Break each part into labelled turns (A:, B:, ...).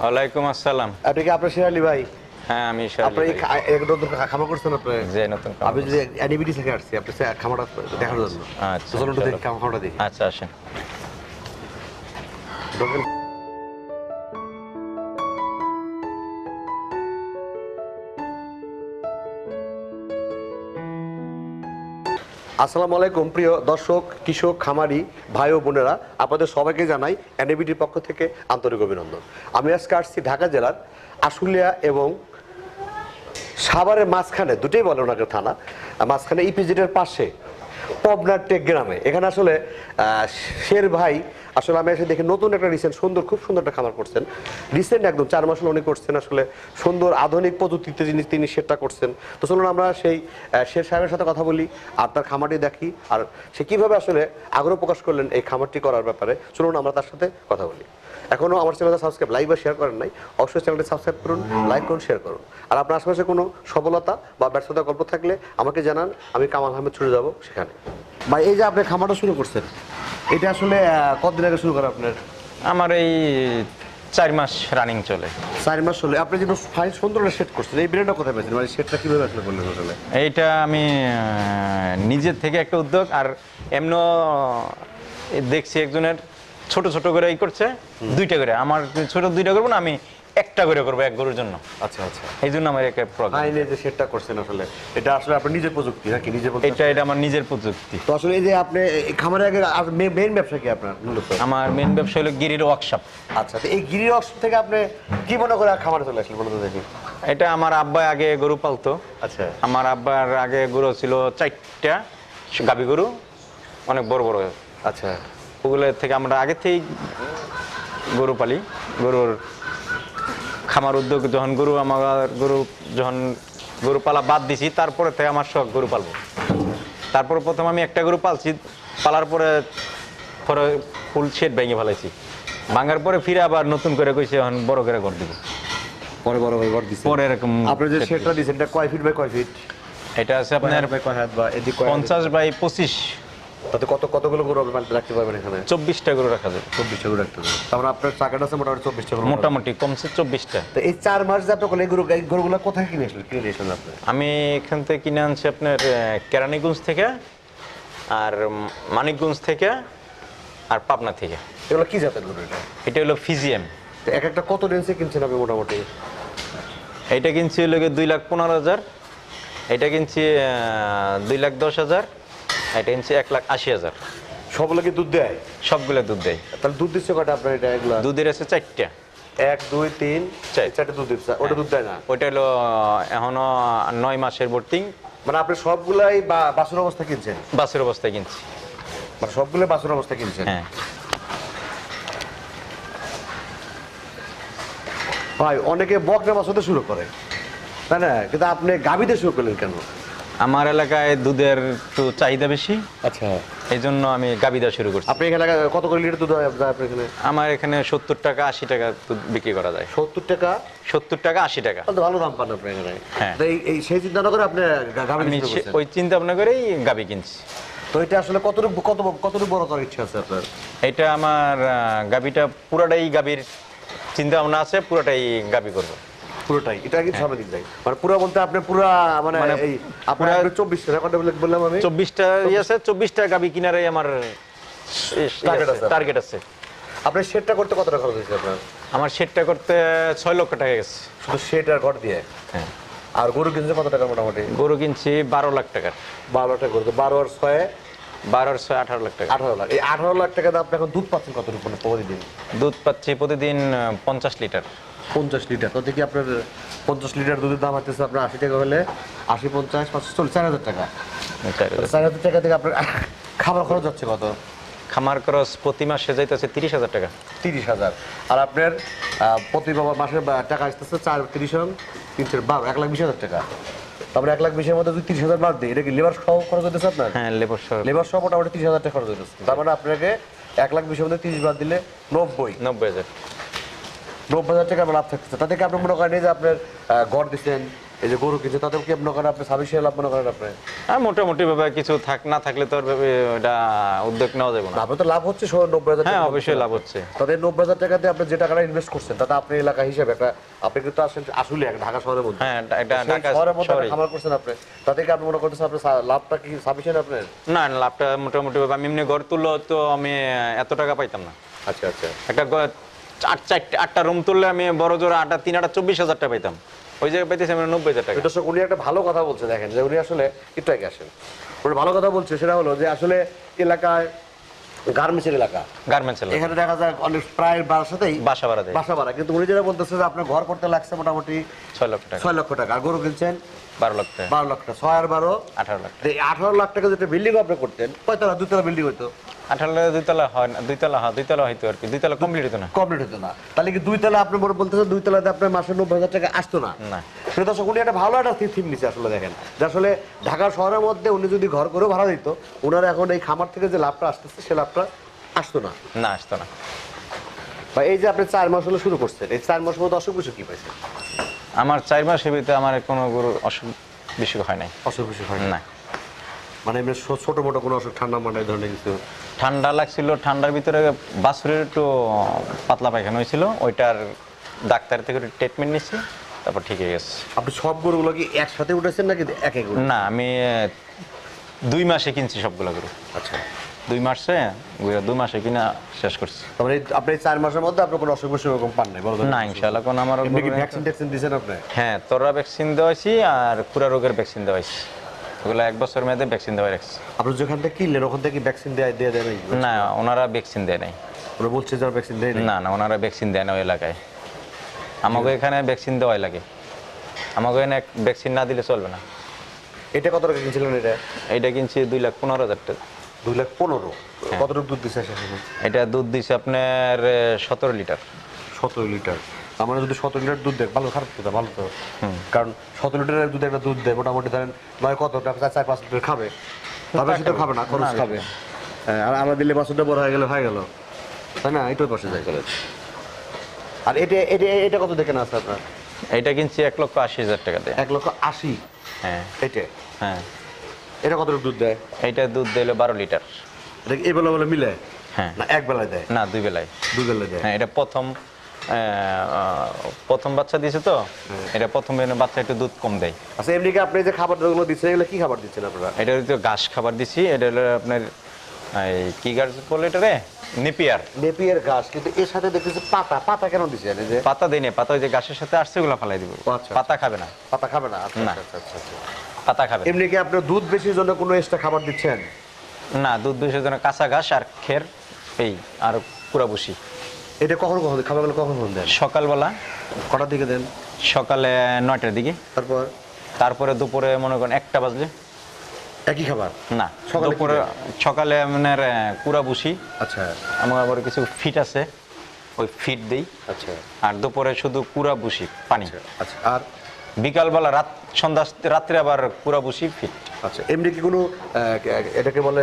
A: ওয়ালাইকুম আসসালাম।
B: আপনি কি আপনার শেরালি ভাই?
A: হ্যাঁ আমি
B: আপনি এক নতুন খামার করছেন আপনি?
A: যে নতুন
B: আমি যদি অ্যানিবিটি থেকে আসছি আপনি খামারটা দেখার জন্য।
A: আচ্ছা,
B: চলুন খামারটা দেখি।
A: আচ্ছা আসেন।
B: আসসালামু আলাইকুম, প্রিয় দর্শক, কৃষক, খামারি, ভাই ও বোনেরা। আপনাদের সবাইকে জানাই এনএবিটির পক্ষ থেকে আন্তরিক অভিনন্দন। আমি আজকে আসছি ঢাকা জেলার আশুলিয়া এবং সাভারের মাঝখানে, দুটোই বলে ওনাকে থানা, মাঝখানে ইপিজেডের পাশে। পবনার টেক গ্রামে। এখানে আসলে শের ভাই, আসলে আমি এসে দেখি নতুন একটা রিসেন্ট সুন্দর, খুব সুন্দর একটা খামার করছেন। রিসেন্ট একদম, চার মাস উনি করছেন, আসলে সুন্দর, আধুনিক প্রযুক্তিতে যিনি, তিনি সেটটা করছেন। তো চলুন আমরা সেই শের সাহেবের সাথে কথা বলি, আর তার খামারটি দেখি, আর সে কীভাবে আসলে আগ্রহ প্রকাশ করলেন এই খামারটি করার ব্যাপারে। চলুন আমরা তার সাথে কথা বলি। এখনও আমার চ্যানেলটা সাবস্ক্রাইব লাইক বা শেয়ার করেন নাই, অবশ্যই চ্যানেলটি সাবস্ক্রাইব করুন লাইক করুন শেয়ার করুন। আর আপনার আশেপাশে কোনো সফলতা বা ব্যর্থতার গল্প থাকলে আমাকে জানান, আমি কামাল আহমেদ ছুটে যাব সেখানে। ভাই এই যে আপনি খামারটা শুরু করছেন এটা আসলে কতদিন আগে শুরু করা আপনার?
A: আমার এই চার মাস রানিং চলে।
B: চার মাস হলে। আপনি যেন ফাইন সুন্দর সেট করছেন এই ব্র্যান্ডটা কোথায় পেয়েছেন? মানে সেটটা কীভাবে আসলে করলেন আসলে?
A: এইটা আমি নিজের থেকে একটা উদ্যোগ আর এমন দেখছি একজনের ছোট ছোট করে এই করছে দুইটা করে। আমার ছোট দুইটা করব না আমি একটা করে করব এক গরুর জন্য।
B: আচ্ছা আচ্ছা।
A: এই জন্য আমার একটা প্রবলেম
B: যে সেটটা করছেন আসলে এটা আসলে আপনার নিজের প্রযুক্তি নাকি নিজের প্রযুক্তি?
A: এটা এটা আমার নিজের প্রযুক্তি।
B: তো আসলে এই যে আপনি এই খামারের আগে মেইন ব্যবসা কি আপনার মূলত?
A: আমার মেন ব্যবসা হলো গিরির ওয়ার্কশপ
B: আচ্ছা তো এই গিরির ওয়ার্কশপ থেকে আপনি কি মনে করে খামারে চলে আসলেন বলতে দেখি।
A: এটা আমার আব্বা আগে গরু পালতো।
B: আচ্ছা।
A: আমার আব্বার আগে গরু ছিল চারটা গাবি গরু অনেক বড় বড়।
B: আচ্ছা।
A: ওগুলোর থেকে আমরা আগে থেকেই গরু পালি গরুর খামার উদ্যোগ যখন গরু আমার গরু যখন গরু পালা বাদ দিছি তারপরে থেকে আমার শখ গরু পালবো। তারপরে প্রথম আমি একটা গরু পালছি পালার পরে পরে ফুল শেড ভেঙে ফেলাইছি। ভাঙার পরে ফিরে আবার নতুন করে কইছে এখন বড় করে ঘর দিব।
B: পরে বড় ভাই ঘর দিছে?
A: পরে এরকম
B: আপনি যে সেটটা দিছেন এটা কয় ফিট বাই কয় ফিট?
A: এটা আছে আপনার
B: বাই কয় হাত বা এদিক কয় হাত?
A: পঞ্চাশ বাই পঁচিশ।
B: তাতে কত কতগুলো গরু আপনি পালতে রাখতে পারবেন এখানে?
A: চব্বিশটা গরু রাখা যাবে।
B: চব্বিশটা গরু রাখতে পারবেন। তারপর আপনার টাকাটা আছে মোটামুটি চব্বিশটা গরু
A: মোটামুটি কমছে চব্বিশটা।
B: তো এই চার মাস যে আপনি করলেন এই গরু এই গরুগুলো কোথায় কিনে আসলেন? কিনে নিয়ে আসলেন আপনি?
A: আমি এখান থেকে কিনে আনছি আপনার কেরানীগঞ্জ থেকে আর মানিকগঞ্জ থেকে আর পাবনা থেকে।
B: এগুলো কি জাতের গরু এটা?
A: এটা হলো ফিজিএম।
B: তো এক একটা কত রেঞ্জে কিনছেন আপনি মোটামুটি?
A: এটা কিনছি হলো গিয়ে দুই লাখ পনেরো হাজার। এটা কিনছি দুই লাখ দশ হাজার। এটা কিনছি এক লাখ আশি হাজার।
B: সবগুলো কি দুধ দেয়?
A: সবগুলো দুধ দেয়।
B: তাহলে দুধ দিচ্ছে কটা আপনার এটা এগুলো?
A: দুধের আছে চারটা।
B: এক দুই তিন
A: চার।
B: চারটে দুধ দিচ্ছে ওটা দুধ দেয় না?
A: ওইটা হলো এখনও নয় মাসের বোর্ডিং
B: মানে আপনি সবগুলাই বা বাসুর অবস্থা কিনছেন?
A: বাসের অবস্থায় কিনছি।
B: মানে সবগুলো বাসুর অবস্থা কিনছেন?
A: হ্যাঁ।
B: ভাই অনেকে মাছ হতে শুরু করে। তাই না? কিন্তু আপনি গাবিতে শুরু করলেন কেন?
A: আমার এলাকায় দুধের একটু চাহিদা বেশি।
B: আচ্ছা।
A: এই জন্য আমি গাবি দেওয়া শুরু করছি।
B: আপনি এখানে কত করে লিটার দুধ হয় আপনার এখানে?
A: আমার এখানে সত্তর টাকা আশি টাকা দুধ বিক্রি করা যায়।
B: সত্তর টাকা?
A: সত্তর টাকা আশি টাকা।
B: তাহলে ভালো দাম পান আপনি এখানে।
A: হ্যাঁ।
B: তো এই সেই চিন্তা না করে আপনি গাবি
A: ওই চিন্তা ভাবনা করেই গাবি কিনছি।
B: তো এটা আসলে কতটুকু কত কতটুকু বড় করার ইচ্ছা আছে আপনার?
A: এটা আমার গাবিটা পুরাটাই গাবির চিন্তা ভাবনা আছে পুরাটাই গাবি করব।
B: পুরোটাই। এটা কিন্তু সামনে দিক মানে পুরো বলতে আপনি পুরা মানে
A: মানে
B: এই আপনার
A: পুরা-
B: চব্বিশ টাকা কত বলে- বললাম আমি।
A: চব্বিশটা ইয়ে আছে চব্বিশটা গাবি কিনারে আমার টার্গেট আছে
B: আপনার। শেডটা করতে কত টাকা খরচ হয়েছে আপনার?
A: আমার করতে ছয় লক্ষ টাকা গেছে।
B: শুধু শেড আর ঘর দিয়ে?
A: হ্যাঁ।
B: আর গরু কিনছে কত টাকা মোটামুটি?
A: গরু কিনছি বারো লাখ টাকার
B: বারো লাখ টাকা গরু। বারো আর ছয়?
A: বারোর ছয় আঠারো লাখ টাকা।
B: আঠারো লাখ। এই আঠারো লাখ টাকা আপনি এখন দুধ পাচ্ছেন কতটুকু? মানে প্রতিদিন?
A: দুধ পাচ্ছি প্রতিদিন পঞ্চাশ লিটার।
B: পঞ্চাশ লিটার। তো দেখি আপনার পঞ্চাশ লিটার দুধের দাম হচ্ছে আপনার আশি টাকা হলে আশি পঞ্চাশ পাঁচশো চল্লিশ চার হাজার টাকা।
A: চার হাজার।
B: টাকা থেকে আপনার খাবার খরচ হচ্ছে কত?
A: খামার খরচ প্রতি মাসে যাইতেছে তিরিশ হাজার টাকা।
B: তিরিশ হাজার। আর আপনার প্রতি বাবা মাসে টাকা আসতেছে চার তিরিশ তিনশো বারো এক লাখ বিশ হাজার টাকা। তারপরে এক লাখ বিশের মধ্যে যদি তিরিশ হাজার বাদ দিই এটা কি লেবার সহ খরচ হতেছে আপনার?
A: হ্যাঁ লেবার সহ।
B: লেবার সহ মোটামুটি তিরিশ হাজার টাকা খরচ হতেছে তার মানে আপনাকে এক লাখ বিশের মধ্যে তিরিশ বাদ দিলে নব্বই।
A: নব্বই হাজার।
B: নব্বই হাজার টাকা লাভ থাকতেছে। তাতে কি আপনি মনে করেন এই যে আপনার ঘর দিচ্ছেন এই যে গরু কিনছে তাতে কি আপনি মনে করেন আপনি সার্ভিসে লাভ মনে করেন আপনি?
A: আর মোটামুটি ভাবে কিছু থাক না থাকলে তো আর ওটা উদ্যোগ নেওয়া যাবে না।
B: আপনার তো লাভ হচ্ছে নব্বই হাজার
A: হ্যাঁ অবশ্যই লাভ হচ্ছে।
B: তাদের নব্বই হাজার টাকাতে আপনি যে টাকাটা ইনভেস্ট করছেন তাতে আপনি এলাকা হিসেবে একটা আপনি কিন্তু আসেন আসলে একটা ঢাকা শহরের মধ্যে।
A: হ্যাঁ এটা ঢাকা
B: শহরের মধ্যে খামার করছেন আপনি। তাতে কি আপনি মনে করতেছেন আপনার সা- লাভটা কি সাফিসিয়েন্ট আপনার?
A: না লাভটা মোটামুটি ভাবে আমি এমনি ঘর তুললেও তো আমি এত টাকা পাইতাম না।
B: আচ্ছা আচ্ছা।
A: একটা আট চারটে আটটা রুম তুললে আমি বড় জোর আটটা তিন আটটা চব্বিশ হাজার টাকা পাইতাম। ওই জায়গায় পাইতেছি আমি নব্বই হাজার টাকা।
B: দর্শক উনি একটা ভালো কথা বলছে দেখেন যে উনি আসলে একটু আগে আসেন। উনি ভালো কথা বলছে সেটা হলো যে আসলে এলাকায় গার্মেন্টসের এলাকা।
A: গার্মেন্টস
B: এখানে দেখা যায় অনেক প্রায় বাসাতেই
A: বাসা ভাড়া দেয়।
B: বাসা ভাড়া। কিন্তু উনি যেটা বলতেছে যে আপনার ঘর করতে লাগছে মোটামুটি
A: ছয় লক্ষ টাকা।
B: ছয় লক্ষ টাকা। আর গরু কিনছেন?
A: বারো লক্ষ টাকা।
B: বারো লক্ষ টাকা। ছয় আর বারো?
A: আঠারো লাখ
B: আঠারো লাখ টাকা যেটা বিল্ডিং আপনি করতেন কয়তলা দুতলা বিল্ডিং হইতো।
A: আঠারো দুইতলা হয় না দুইতলা হয় দুইতলা আর কি দুইতলা কমপ্লিট হতো না।
B: কমপ্লিট হতো না। তাহলে কি দুই তলা আপনি মনে বলতেছেন দুই তলাতে আপনার মাসে নব্বই হাজার টাকা আসতো না?
A: না।
B: সেটা দর্শক উনি একটা ভালো একটা থিম নিচ্ছে আসলে দেখেন। যে আসলে ঢাকা শহরের মধ্যে উনি যদি ঘর করেও ভাড়া দিত ওনার এখন এই খামার থেকে যে লাভটা আসতেছে সে লাভটা আসতো না।
A: না আসতো না।
B: বা এই যে আপনি চার মাস হলো শুরু করছেন এই চার মাসের মধ্যে অসুখ বিসুখ কি পাইছেন?
A: আমার চার মাসের ভিতরে আমার কোনো গরুর অসুখ বিসুখ হয় নাই।
B: অসুখ বিসুখ হয় না। মানে ছোট মোটো কোনো অসুখ ঠান্ডা মান্ডা এই ধরনের কিছু
A: ঠান্ডা লাগছিল ঠান্ডার ভিতরে বাছুরের একটু পাতলা পায়খানা হয়েছিল ওইটার ডাক্তার থেকে ট্রিটমেন্ট নিচ্ছি তারপর ঠিক হয়ে গেছে।
B: আপনি সব গরুগুলো কি একসাথে উঠেছেন নাকি এক এক
A: না আমি দুই মাসে কিনছি সবগুলো গরু।
B: আচ্ছা।
A: দুই মাসে দুই মাসে কিনা শেষ করছি।
B: তারপরে আপনি চার মাসের মধ্যে আপনার কোনো অসুখ বিসুখ এরকম পান নাই বলো
A: না ইনশাল্লাহ কোন আমার
B: ভ্যাকসিন ট্যাকসিন দিয়েছেন আপনি?
A: হ্যাঁ তোরা ভ্যাকসিন দেওয়াইছি আর পুরা রোগের ভ্যাকসিন দেওয়াইছি। ওগুলো এক বছর মেয়াদে ভ্যাকসিন দেওয়া রাখছি।
B: আপনি যেখান থেকে কিনলেন ওখান থেকে ভ্যাকসিন দেয় দিয়ে দেয় নাই?
A: না ওনারা ভ্যাকসিন দেয় নাই।
B: ওরা বলছে যে ভ্যাকসিন দেয়
A: না না ওনারা ভ্যাকসিন দেয় না ওই এলাকায়। আমাকে এখানে ভ্যাকসিন দেওয়াই লাগে। আমাকে এখানে ভ্যাকসিন না দিলে চলবে না।
B: এটা কত টাকা কিনছিলেন এটা?
A: এইটা কিনছি দুই লাখ পনেরো হাজার টাকা।
B: দুই লাখ পনেরো? কতটুকু দুধ দিচ্ছে
A: এটা দুধ দিছে আপনার সতেরো লিটার।
B: সতেরো লিটার। আমার যদি সতেরো লিটার দুধ দেয় ভালো খারাপ কথা ভালো তো। কারণ সতেরো লিটারের দুধ একটা দুধ দেয় মোটামুটি ধরেন নয় কত টাকা চার পাঁচ লিটার খাবে। তবে সেটা খাবে না খরচ খাবে। আর আমরা দিলে বাছুরটা বড় হয়ে গেলে হয়ে গেল। তাই না? এটাই পাশে যায়। গেলে আর এটা এটা এটা কত দেখে না আছে আপনার?
A: এইটা কিনছি এক লক্ষ আশি হাজার টাকা দেয়।
B: এক লক্ষ আশি?
A: হ্যাঁ।
B: এটা?
A: হ্যাঁ।
B: এটা কতটুকু দুধ দেয়?
A: এটা দুধ দিলে বারো লিটার।
B: এটা কি বেলা মিলে?
A: হ্যাঁ।
B: না এক বেলায় দেয়?
A: না দুই বেলায়।
B: দুই বেলায় দেয়।
A: হ্যাঁ এটা প্রথম প্রথম বাচ্চা দিয়েছে তো? এটা প্রথম বাচ্চা একটু দুধ কম দেয়।
B: আচ্ছা এমনি কি আপনি যে খাবার খাবারগুলো দিচ্ছেন এগুলো কি খাবার দিচ্ছেন আপনারা?
A: এটা হচ্ছে ঘাস খাবার দিছি এটা হলো আপনার এই কি গাছ বলে এটা রে? নেপিয়ার।
B: নেপিয়ার ঘাস কিন্তু এর সাথে দেখতেছি পাতা। পাতা কেন এই যে?
A: পাতা দিই না পাতা ওই যে ঘাসের সাথে আসছে ওগুলো ফালাই দিব।
B: আচ্ছা।
A: পাতা খাবে না।
B: পাতা খাবে না? আচ্ছা আচ্ছা আচ্ছা আচ্ছা।
A: পাতা খাবে।
B: এমনি কি আপনার দুধ বেশির জন্য কোনো এক্সট্রা খাবার দিচ্ছেন?
A: না দুধ বেশি জন্য কাঁচা ঘাস আর খের এই আর পুরা বসি
B: এটা কখন কখন? খাবারগুলো কখন কখন দেন?
A: সকালবেলা।
B: কটার দিকে দেন?
A: সকালে নয়টার দিকে।
B: তারপর?
A: তারপরে দুপুরে মনে করেন একটা বাজলে।
B: একই খাবার?
A: না
B: সকালে
A: দুপুরে সকালে আপনার কুড়া বুসি
B: আচ্ছা।
A: আমার আবার কিছু ফিট আছে ওই ফিট দেই।
B: আচ্ছা।
A: আর দুপুরে শুধু কুড়া বুসি পানি।
B: আচ্ছা। আর
A: বিকালবেলা রাত সন্ধ্যা রাত্রে আবার বসি ফিট।
B: আচ্ছা এমনি কি কোনো এটাকে বলে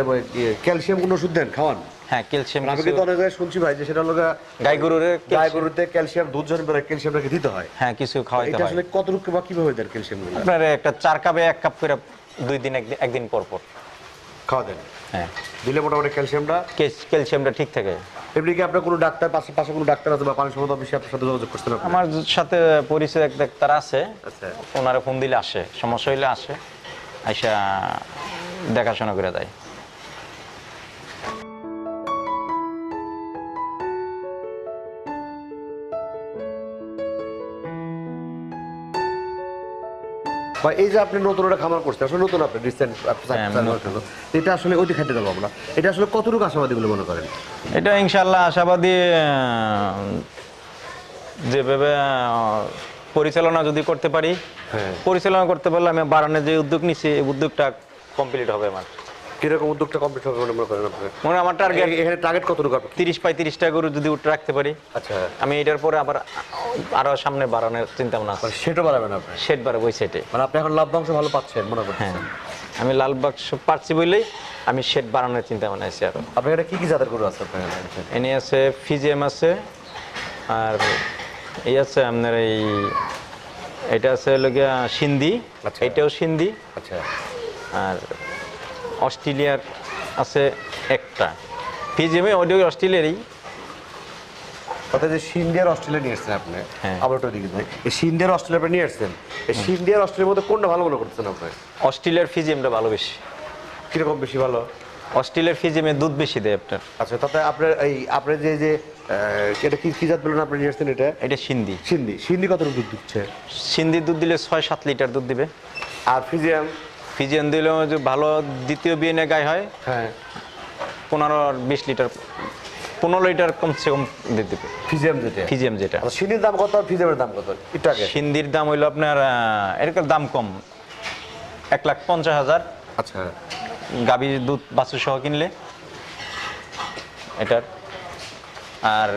B: ক্যালসিয়াম কোনো ওষুধ দেন খাওয়ান?
A: হ্যাঁ ক্যালসিয়াম
B: আমি কিন্তু অনেক জায়গায় শুনছি ভাই যে সেটা হলো
A: গাই গরুর
B: গাই গরুতে ক্যালসিয়াম দুধ যখন বেরোয় ক্যালসিয়ামটাকে দিতে হয়।
A: হ্যাঁ কিছু খাওয়াইতে
B: এটা
A: হয়।
B: আসলে কতটুকু বা কীভাবে দেন ক্যালসিয়াম
A: আপনার একটা চার কাপে এক কাপ করে দুই দিন একদিন একদিন পর পর।
B: খাওয়া দেন।
A: হ্যাঁ।
B: দিলে মোটামুটি ক্যালসিয়ামটা
A: ক্যালসিয়ামটা ঠিক থাকে।
B: এমনি কি আপনার কোনো ডাক্তার পাশে পাশে কোনো ডাক্তার আছে বা পানি সম্পদ অফিসে আপনার সাথে যোগাযোগ করছেন আপনি?
A: আমার সাথে পরিচয় এক ডাক্তার আছে।
B: আচ্ছা।
A: ওনারা ফোন দিলে আসে সমস্যা হইলে আসে আইসা দেখাশোনা করে দেয়।
B: বা এই যে আপনি নতুন একটা খামার করছেন আসলে নতুন আপনি রিসেন্ট
A: হ্যাঁ,
B: এটা আসলে অতি খাইতে দেবো আমরা। এটা আসলে কতটুকু আশাবাদী বলে মনে করেন?
A: এটা ইনশাল্লাহ আশাবাদী যেভাবে পরিচালনা যদি করতে পারি
B: হ্যাঁ।
A: পরিচালনা করতে পারলে আমি বাড়ানোর যে উদ্যোগ নিচ্ছি এই উদ্যোগটা কমপ্লিট হবে আমার।
B: কীরকম উদ্যোগটা কমপ্লিট হবে বলে মনে করেন
A: মনে আমার টার্গেট
B: এখানে টার্গেট কতটুকু আপনার?
A: তিরিশ পঁয়ত্রিশটা গরু যদি উঠে রাখতে পারি।
B: আচ্ছা।
A: আমি এটার পরে আবার আরও সামনে বাড়ানোর চিন্তা ভাবনা আছে।
B: মানে সেটা বাড়াবেন আপনি?
A: শেড বাড়াবো ওই সেটে।
B: মানে আপনি এখন লভ্যাংশ ভালো পাচ্ছেন মনে
A: হ্যাঁ।
B: করছেন
A: আমি লাল বাক্স পারছি বললেই আমি শেড বাড়ানোর চিন্তা ভাবনা আছে আরও।
B: আপনার এখানে কি কি জাতের গরু আছে আপনার
A: এনে আছে ফিজিএম আছে আর এই আছে আপনার এই এটা আছে হলো গিয়া সিন্ধি।
B: আচ্ছা।
A: এটাও সিন্ধি।
B: আচ্ছা।
A: আর অস্ট্রেলিয়ার আছে একটা। ফিজিএমে ওইটাও অস্ট্রেলিয়ারই।
B: অর্থাৎ যে সিন্ডিয়ার অস্ট্রেলিয়া নিয়ে এসছেন আপনি
A: হ্যাঁ।
B: আবার ওটা দিকে যাই এই সিন্ডিয়ার অস্ট্রেলিয়া আপনি নিয়ে এসছেন এই সিন্ডিয়ার অস্ট্রেলিয়ার মধ্যে কোনটা ভালো মনে করতেছেন আপনি?
A: অস্ট্রেলিয়ার ফিজিএমটা ভালো বেশি।
B: কীরকম বেশি ভালো?
A: অস্ট্রেলিয়ার ফিজিএমে দুধ বেশি দেয় আপনার।
B: আচ্ছা তাতে আপনার এই আপনার যে যে এটা কি কি জাত বললেন আপনি নিয়ে এসছেন এটা?
A: এটা সিন্ধি
B: সিন্ধি সিন্ধি কত দুধ দিচ্ছে?
A: সিন্ধি দুধ দিলে ছয় সাত লিটার দুধ দিবে।
B: আর ফিজিয়াম?
A: ফিজিয়ান দিলেও যে ভালো দ্বিতীয় বিয়ে গায়ে হয়
B: হ্যাঁ।
A: পনেরো বিশ লিটার পনেরো লিটার কমসে কম দিয়ে দিবে।
B: ফিজিয়াম যেটা?
A: ফিজিএম যেটা।
B: আচ্ছা সিন্ধির দাম কত আর ফিজিয়ামের দাম কত? আগে।
A: সিন্ধির দাম হইল আপনার এরকম দাম কম। এক লাখ পঞ্চাশ হাজার।
B: আচ্ছা।
A: গাভীর দুধ বাছুর সহ কিনলে এটার। আর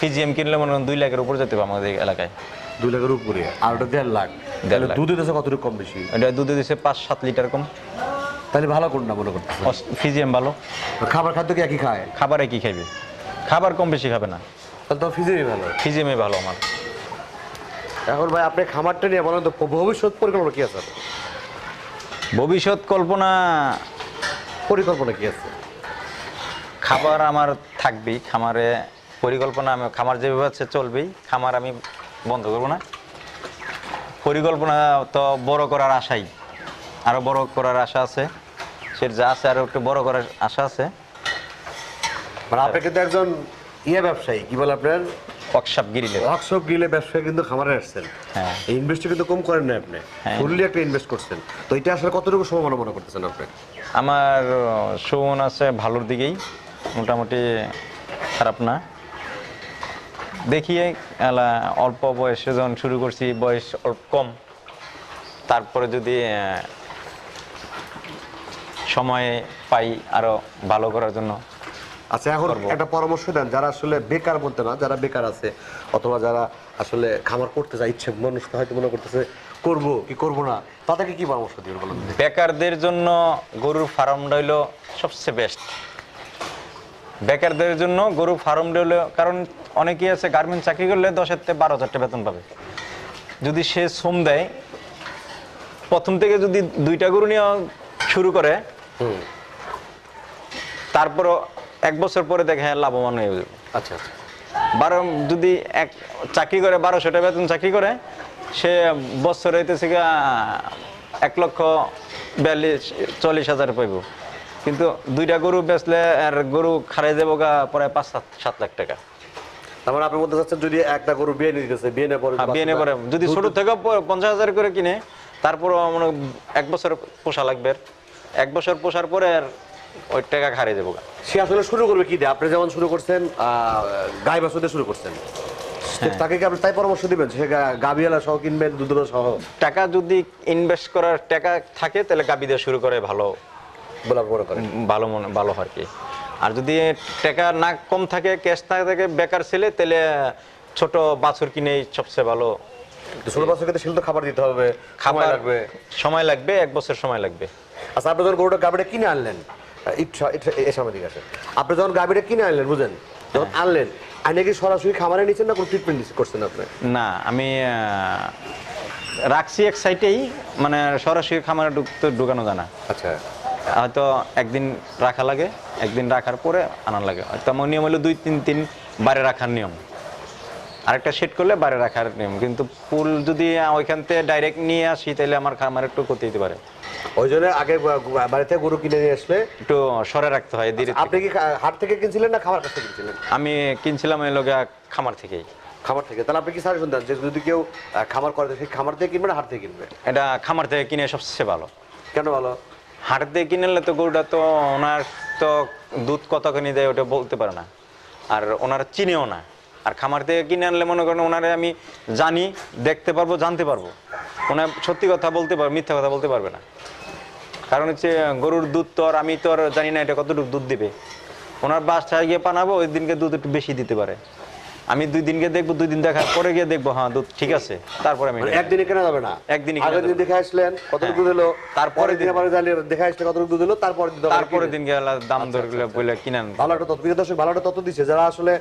A: ফিজিএম কিনলে মনে করেন দুই লাখের উপর যেতে হবে আমাদের এলাকায়।
B: দুই লাখের উপরে। আর ওটা দেড় লাখ। দুধে দেশে কতটুকু কম বেশি?
A: এটা দুধে দিচ্ছে পাঁচ সাত লিটার কম।
B: তাহলে ভালো কোনটা মনে করতেছে
A: ফিজিএম ভালো।
B: খাবার খাদ্য কি একই খায়?
A: খাবারে কি খাইবে। খাবার কম বেশি খাবে না।
B: তাহলে তো ফিজিয়ামই ভালো।
A: ফিজিএমে ভালো আমার।
B: এখন ভাই আপনি খামারটা নিয়ে বলেন তো ভবিষ্যৎ পরিকল্পনা কি আছে?
A: ভবিষ্যৎ কল্পনা
B: পরিকল্পনা কি আছে?
A: খাবার আমার থাকবেই। খামারে পরিকল্পনা আমি খামার যেভাবে আছে চলবেই। খামার আমি বন্ধ করব না। পরিকল্পনা তো বড় করার আশাই। আরও বড় করার আশা আছে। সে যা আছে আরও একটু বড় করার আশা আছে।
B: মানে আপনি কিন্তু একজন ইয়ে ব্যবসায়ী কি বলে আপনার?
A: ওয়ার্কশপ গিরিলে
B: ওয়ার্কশপ গিলে ব্যবসায়ী কিন্তু খামারে আসছেন।
A: হ্যাঁ।
B: এই ইনভেস্টটা কিন্তু কম করেন না আপনি।
A: হ্যাঁ।
B: ফুললি একটা ইনভেস্ট করছেন। তো এটা আসলে কতটুকু সম্ভাবনা মনে করতেছেন আপনি?
A: আমার সুমন আছে ভালোর দিকেই। মোটামুটি খারাপ না। দেখি এলা অল্প বয়সে যখন শুরু করছি বয়স অল্প কম তারপরে যদি সময় পাই আরও ভালো করার জন্য
B: আচ্ছা এখন একটা পরামর্শ দেন যারা আসলে বেকার বলতে না যারা বেকার আছে অথবা যারা আসলে খামার করতে চায় ইচ্ছে মানুষ হয়তো মনে করতেছে করব কি করব না? তাদেরকে কি পরামর্শ দিবেন বলেন?
A: বেকারদের জন্য গরুর ফার্মটা হইল সবচেয়ে বেস্ট বেকারদের জন্য গরু ফার্মটা হলো কারণ অনেকেই আছে গার্মেন্ট চাকরি করলে দশের থেকে বারো হাজার টাকা বেতন পাবে। যদি সে শ্রম দেয় প্রথম থেকে যদি দুইটা গরু নিয়ে শুরু করে
B: হুম।
A: তারপরও এক বছর পরে দেখে হ্যাঁ লাভবান হয়ে যাবে।
B: আচ্ছা আচ্ছা।
A: বারো যদি এক চাকরি করে বারোশো টাকা বেতন চাকরি করে সে বছরে হইতেছে এক লক্ষ বিয়াল্লিশ চল্লিশ হাজার পাইব। কিন্তু দুইটা গরু বেচলে আর গরু খারাই দেবো গা প্রায় পাঁচ সাত সাত লাখ টাকা।
B: তারপরে আপনি বলতে চাচ্ছেন যদি একটা গরু বিয়ে বিয়ে পরে
A: বিয়ে নেই পরে। যদি ছোট থেকে পঞ্চাশ হাজার করে কিনে তারপর মনে হয় এক বছর পোষা লাগবে। এক বছর পোষার পরে আর ওই টাকা দেবো
B: সে আসলে শুরু করবে কি দিয়ে? আপনি যেমন শুরু করছেন বাছুর দিয়ে শুরু করছেন। তাকে কি আপনি তাই পরামর্শ দিবেন? সে গা- সহ কিনবেন দুধরা সহ?
A: টাকা যদি ইনভেস্ট করার টাকা থাকে তাহলে গাবি দিয়ে শুরু করে ভালো
B: বলে মনে করেন
A: ভালো মনে ভালো হয় কি। আর যদি টাকা না কম থাকে ক্যাশ না থাকে বেকার ছেলে তাহলে ছোট বাছুর কিনেই সবচেয়ে ভালো।
B: তো ষোলো বছর কিন্তু সেগুলো খাবার দিতে হবে খাবার লাগবে।
A: সময় লাগবে এক বছর সময় লাগবে।
B: আচ্ছা আপনি যখন গরুটা গাবিটা কিনে আনলেন ইচ্ছা এ সামনে দিকে আসেন। আপনি যখন গাবিটা কিনে আনলেন বুঝেন যখন আনলেন আইনে কি সরাসরি খামারে নিচ্ছেন না কোনো ট্রিটমেন্ট করছেন আপনি?
A: না আমি রাখছি এক সাইটেই মানে সরাসরি খামারে ঢুকতে ঢুকানো যায় না।
B: আচ্ছা।
A: হয়তো একদিন রাখা লাগে একদিন রাখার পরে আনার লাগে। হয়তো আমার নিয়ম হলো দুই তিন তিন বারে রাখার নিয়ম। আরেকটা সেট করলে বাইরে রাখার নিয়ম। কিন্তু ফুল যদি ওইখান থেকে ডাইরেক্ট নিয়ে আসি তাহলে আমার খামার একটু ক্ষতি হতে পারে।
B: ওই জন্য আগে বাড়িতে গরু কিনে নিয়ে আসলে
A: একটু সরে রাখতে হয় ধীরে ধীরে।
B: আপনি কি হাট থেকে কিনছিলেন না খাবার কাছ থেকে কিনছিলেন?
A: আমি কিনছিলাম এই লোক খামার থেকেই।
B: খামার থেকে। তাহলে আপনি কি সাজেশন দেন যে যদি কেউ খামার করে সেই খামার থেকে কিনবে না হাট থেকে কিনবে?
A: এটা খামার থেকে কিনে সবচেয়ে ভালো।
B: কেন ভালো?
A: হাট থেকে কিনে নিলে তো গরুটা তো ওনার তো দুধ কতখানি দেয় ওটা বলতে পারে না। আর ওনার চিনেও না। আর খামার থেকে কিনে আনলে মনে করেন ওনারে আমি জানি, দেখতে পারব, জানতে পারব। ওনার সত্যি কথা বলতে পারবে মিথ্যা কথা বলতে পারবে না। কারণ হচ্ছে গরুর দুধ তো আর আমি তো আর জানি না এটা কতটুকু দুধ দিবে। ওনার বাসায় গিয়ে পানাবো, ওই দিনকে দুধ একটু বেশি দিতে পারে। আমি দুই দিনকে দেখব দুই দিন দেখার পরে গিয়ে দেখব হ্যাঁ দুধ ঠিক আছে। তারপরে আমি
B: মানে একদিনে কেনা যাবে না।
A: একদিনই
B: আগের দিন দেখে আসলেন কতটুকু দুধ এলো
A: তারপরে
B: দিন আবার জানলে দেখে আসলে কতটুকু দুধ এলো তারপরে দিন
A: তারপরে। দিন গেলে দাম দর বলে কিনেন
B: ভালো একটা তথ্য দর্শক ভালো একটা তথ্য দিচ্ছে। যারা আসলে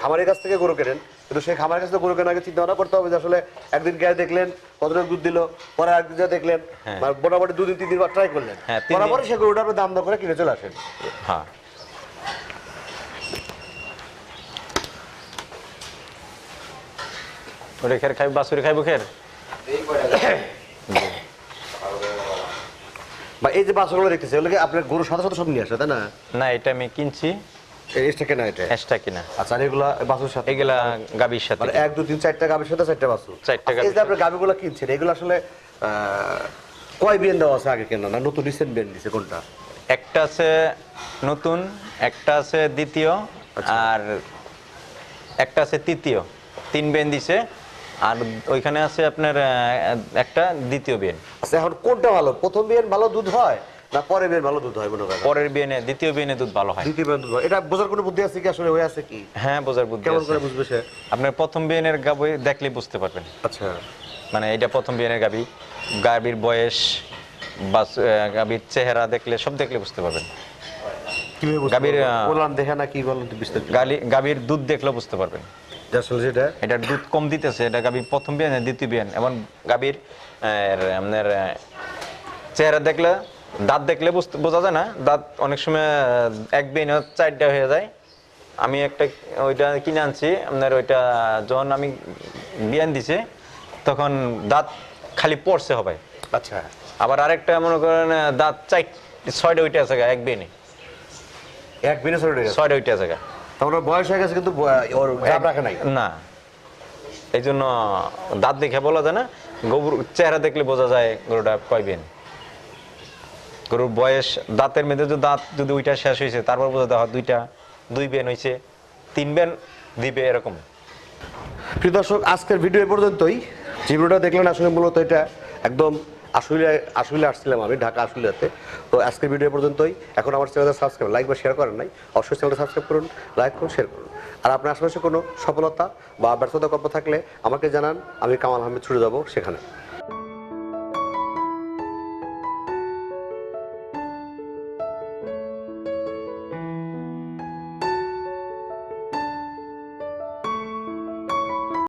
B: খামারের কাছ থেকে গরু কেনেন কিন্তু সেই খামারের কাছ থেকে গরু কেনার আগে চিন্তা ভাবনা করতে হবে যে আসলে একদিন গায়ে দেখলেন কতটুকু দুধ দিল পরে একদিন যা দেখলেন
A: হ্যাঁ।
B: মোটামুটি দুদিন তিন দিন ট্রাই করলেন।
A: হ্যাঁ, দিন-
B: সে গরুটা আপনি দাম দর করে কিনে চলে আসেন।
A: হ্যাঁ। ওটা খের খাইব বাসুরি খাইব খের?
B: বা এই যে বাসগুলো দেখতেছে ওগুলোকে আপনার গরুর সাথে সাথে সব নিয়ে আসে তাই না?
A: না এটা আমি কিনছি।
B: এক্সট্রা কেনা এটা?
A: এক্সট্রা কিনা।
B: আচ্ছা এগুলা বাসুর সাথে?
A: এগুলা গাবির সাথে
B: মানে এক দু তিন চারটা গাবির সাথে চারটা বাসু
A: চারটা
B: এই
A: গাভীর
B: যে আপনি গাবিগুলো কিনছেন এগুলো আসলে কয় বিয়ান দেওয়া আছে আগে কেনা? না নতুন রিসেন্ট বিয়ান দিছে কোনটা?
A: একটা আছে নতুন একটা আছে দ্বিতীয় আর একটা আছে তৃতীয়। তিন বেন দিছে। আর ওইখানে আছে আপনার একটা দ্বিতীয় বেন
B: আচ্ছা এখন কোনটা ভালো? প্রথম বিয়ান ভালো দুধ হয় না ভালো দুধ হয় মনে করেন?
A: পরের বিয়েনে দ্বিতীয় বিয়েনে দুধ ভালো হয়।
B: দ্বিতীয় বিয়ান দুধ এটা বোঝার কোনো বুদ্ধি আছে কি আসলে? হয়ে আছে কি?
A: হ্যাঁ বোঝার বুদ্ধি
B: কেমন করে বুঝবে সে?
A: আপনার প্রথম বিয়েনের গাবি দেখলে বুঝতে পারবেন।
B: আচ্ছা।
A: মানে এটা প্রথম বিয়েনের গাবি। গাবির বয়স বা গাবির চেহারা দেখলে সব দেখলে বুঝতে পারবেন। গাভীর,
B: দেখে না কি বিস্তারিত।
A: গাবির দুধ দেখলেও বুঝতে পারবেন।
B: যেটা
A: দুধ কম দিতেছে এটা গাবির প্রথম বিয়ান দ্বিতীয় বিয়ান। এবং গাবির আপনার চেহারা দেখলে দাঁত দেখলে বুঝতে বোঝা যায় না। দাঁত অনেক সময় এক বিয়ান চারটা হয়ে যায়। আমি একটা ওইটা কিনে আনছি আপনার ওইটা যখন আমি বিয়ান দিছে তখন দাঁত খালি পড়ছে হবে
B: আচ্ছা।
A: আবার আরেকটা মনে করেন দাঁত চার ছয়টা ওইটা আছে এক বিয়ানে।
B: এক বিনে সরে
A: ছয়টা ওইটা আছে
B: বয়স হয়ে গেছে কিন্তু ওর রাখে নাই।
A: না। এই জন্য দাঁত দেখে বলা যায় না গরুর চেহারা দেখলে বোঝা যায় গরুটা কয় বেন গরুর বয়স দাঁতের মধ্যে যদি দাঁত যদি ওইটা শেষ হয়েছে তারপর বোঝা যায় দুইটা দুই বেন হয়েছে তিন বেন দিবে এরকম।
B: প্রিয় দর্শক আজকের ভিডিও পর্যন্তই। যে ভিডিওটা দেখলেন আসলে মূলত এটা একদম আসলে আসলে আসছিলাম আমি ঢাকা আসলেতে তো আজকের ভিডিও পর্যন্তই। এখন আমার চ্যানেলটা সাবস্ক্রাইব লাইক বা শেয়ার করেন নাই। অবশ্যই চ্যানেলটা সাবস্ক্রাইব করুন লাইক করুন শেয়ার করুন। আর আপনার আশেপাশে কোনো সফলতা বা ব্যর্থতা গল্প থাকলে আমাকে জানান, আমি কামাল আহমেদ ছুটে যাব সেখানে।